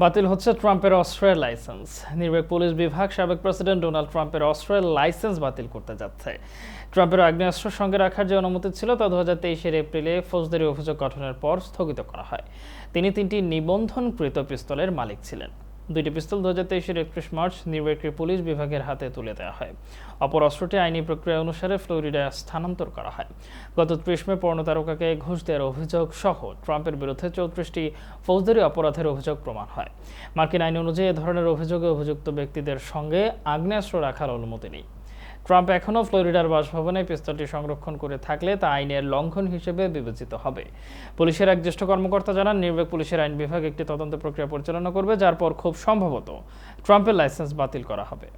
বাতিল হচ্ছে ট্রাম্পের অস্ট্রেল লাইসেন্স। নির্বাহী পুলিশ বিভাগ সাবেক প্রেসিডেন্ট ডোনাল্ড ট্রাম্পের অস্ত্রের লাইসেন্স বাতিল করতে যাচ্ছে। ট্রাম্পের আগ্নেয়াস্ত্র সঙ্গে রাখার যে অনুমতি ছিল তা দু হাজার তেইশের এপ্রিলে ফৌজদারি অভিযোগ গঠনের পর স্থগিত করা হয়। তিনি তিনটি নিবন্ধনকৃত পিস্তলের মালিক ছিলেন। দুইটি পিস্তল দু হাজার তেইশের একত্রিশ মার্চ নিউইয়র্কের পুলিশ বিভাগের হাতে তুলে দেওয়া হয়। অপর অস্ত্রটি আইনি প্রক্রিয়া অনুসারে ফ্লোরিডায় স্থানান্তর করা হয়। গত ত্রিশ মে পর্ণ তারকাকে ঘুষ দেওয়ার অভিযোগ সহ ট্রাম্পের বিরুদ্ধে চৌত্রিশটি ফৌজদারি অপরাধের অভিযোগ প্রমাণ হয়। মার্কিন আইন অনুযায়ী এ ধরনের অভিযোগে অভিযুক্ত ব্যক্তিদের সঙ্গে আগ্নেয়াস্ত্র রাখার অনুমতি নেই। ট্রাম্প এখনও ফ্লোরিডার বাসভবনে পিস্তলটি সংরক্ষণ করে থাকলে তা আইনের লঙ্ঘন হিসেবে বিবেচিত হবে। পুলিশের এক জ্যেষ্ঠ কর্মকর্তা জানান নির্বাক পুলিশের আইন বিভাগ একটি তদন্ত প্রক্রিয়া পরিচালনা করবে, যার পর খুব সম্ভবত ট্রাম্পের লাইসেন্স বাতিল করা হবে।